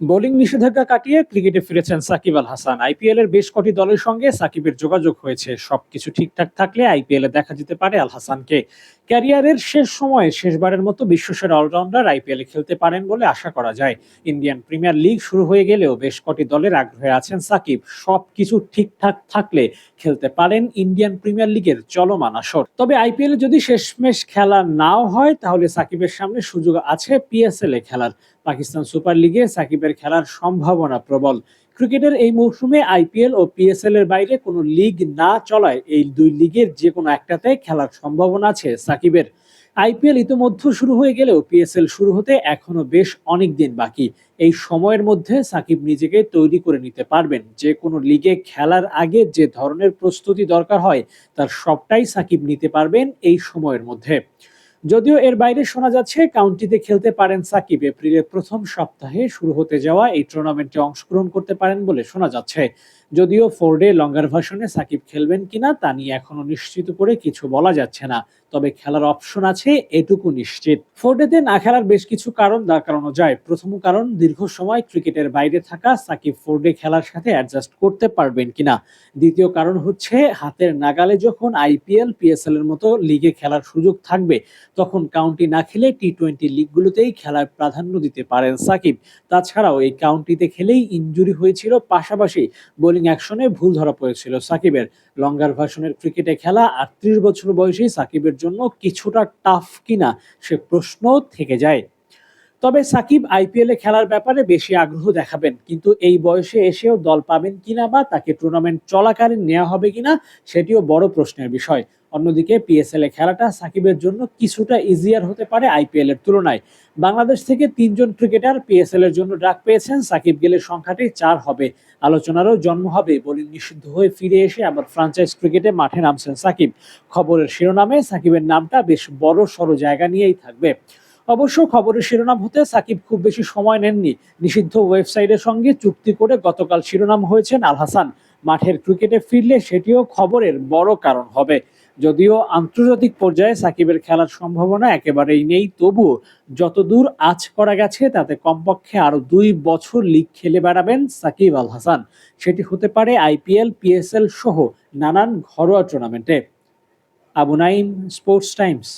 Bowling নিষেধাজ্ঞা কাটিয়ে ক্রিকেটে ফিরেছেন সাকিব আল হাসান। আইপিএল এর বেশ কটি দলের সঙ্গে সাকিবের যোগাযোগ হয়েছে। সবকিছু ঠিকঠাক থাকলে আইপিএল এ দেখা যেতে পারে আল হাসানকে। ক্যারিয়ারের শেষ সময়ে শেষবারের মতো বিশ্বসেরা অলরাউন্ডার আইপিএল খেলতে পারেন বলে আশা করা যায়। ইন্ডিয়ান প্রিমিয়ার লিগ শুরু হয়ে গেলেও বেশ কটি দলের আগ্রহে আছেন সাকিব। সবকিছু ঠিকঠাক থাকলে খেলতে পারেন ইন্ডিয়ান প্রিমিয়ার লিগের চলমান আসর। তবে আইপিএল যদি শেষমেশ খেলা নাও হয়, তাহলে সাকিবের সামনে সুযোগ আছে পিএসএল এ খেলার। পাকিস্তান সুপার লিগে সাকিবের খেলার সম্ভাবনা প্রবল। ক্রিকেটের এই মৌসুমে আইপিএল ও পিএসএল এর বাইরে কোনো লিগ না চলায় এই দুই লিগের যে কোনো একটাতে খেলার সম্ভাবনা আছে সাকিবের। আইপিএল ইতিমধ্যে শুরু হয়ে গেলেও পিএসএল শুরু হতে এখনও বেশ অনেক দিন বাকি। এই সময়ের মধ্যে সাকিব নিজেকে তৈরি করে নিতে পারবেন। যে কোনো লিগে খেলার আগে যে ধরনের প্রস্তুতি দরকার হয়, তার সবটাই সাকিব নিতে পারবেন এই সময়ের মধ্যে। যদিও এর বাইরে শোনা যাচ্ছে, কাউন্টিতে খেলতে পারেন সাকিব। এপ্রিলের প্রথম সপ্তাহে শুরু হতে যাওয়া এই টুর্নামেন্টে অংশগ্রহণ করতে পারেন বলে শোনা যাচ্ছে। যদিও ফোর্ডে লঙ্গার ভার্সনে সাকিব খেলবেন কিনা তা নিয়ে এখনও নিশ্চিত করে কিছু বলা যাচ্ছে না, তবে খেলার অপশন আছে এটুকু নিশ্চিত। ফোর্ডেতে না খেলার বেশ কিছু কারণ দাঁড় করানো যায়। প্রথম কারণ, দীর্ঘ সময় ক্রিকেটের বাইরে থাকা সাকিব ফোর্ডে খেলার সাথে অ্যাডজাস্ট করতে পারবেন কিনা। দ্বিতীয় কারণ হচ্ছে, হাতের নাগালে যখন আইপিএল পিএসএল এর মতো লিগে খেলার সুযোগ থাকবে, তখন কাউন্টি না খেলে টি টোয়েন্টি লিগগুলোতেই খেলার প্রাধান্য দিতে পারেন সাকিব। তাছাড়াও এই কাউন্টিতে খেলেই ইঞ্জুরি হয়েছিল পাশাপাশি। বোলিং অ্যাকশনে ভুল ধরা পড়েছিল সাকিবের। লঙ্গার ভাষণের ক্রিকেটে খেলা, আটত্রিশ বছর বয়সেই সাকিবের জন্য কিছুটা টাফ কিনা সে প্রশ্ন থেকে যায়। তবে সাকিব আইপিএলে খেলার ব্যাপারে বেশি আগ্রহ দেখাবেন, কিন্তু এই বয়সে এসেও দল পাবেন কিনা বা তাকে টুর্নামেন্ট চলাকালীন নেওয়া হবে কিনা সেটিও বড় প্রশ্নের বিষয়। অন্যদিকে পিএসএল এ খেলাটা সাকিবের জন্য কিছুটা ইজিয়ার হতে পারে আইপিএল এর তুলনায়। বাংলাদেশ থেকে তিনজন ক্রিকেটার পিএসএল এর জন্য ডাক পেয়েছেন। সাকিব গেলের সংখ্যাটি চার হবে। আলোচনারও জন্ম হবে। বোলিং নিষিদ্ধ হয়ে ফিরে এসে আবার ফ্রাঞ্চাইজ ক্রিকেটে মাঠে নামছেন সাকিব। খবরের শিরোনামে সাকিবের নামটা বেশ বড় সড়ো জায়গা নিয়েই থাকবে। অবশ্য খবরের শিরোনাম হতে সাকিব খুব বেশি সময় নেননি। নিষিদ্ধ ওয়েবসাইটের সঙ্গে চুক্তি করে গতকাল শিরোনাম হয়েছেন আল হাসান। মাঠের ক্রিকেটে ফিরলে সেটিও খবরের বড় কারণ হবে। যদিও আন্তর্জাতিক পর্যায়ে সাকিবের খেলার সম্ভাবনা একেবারেই নেই তবুও যতদূর আজ করা গেছে তাতে কমপক্ষে আরও দুই বছর লিগ খেলে বেড়াবেন সাকিব আল হাসান। সেটি হতে পারে আইপিএল, পিএসএল সহ নানান ঘরোয়া টুর্নামেন্টে। Abu Naim Sports Times.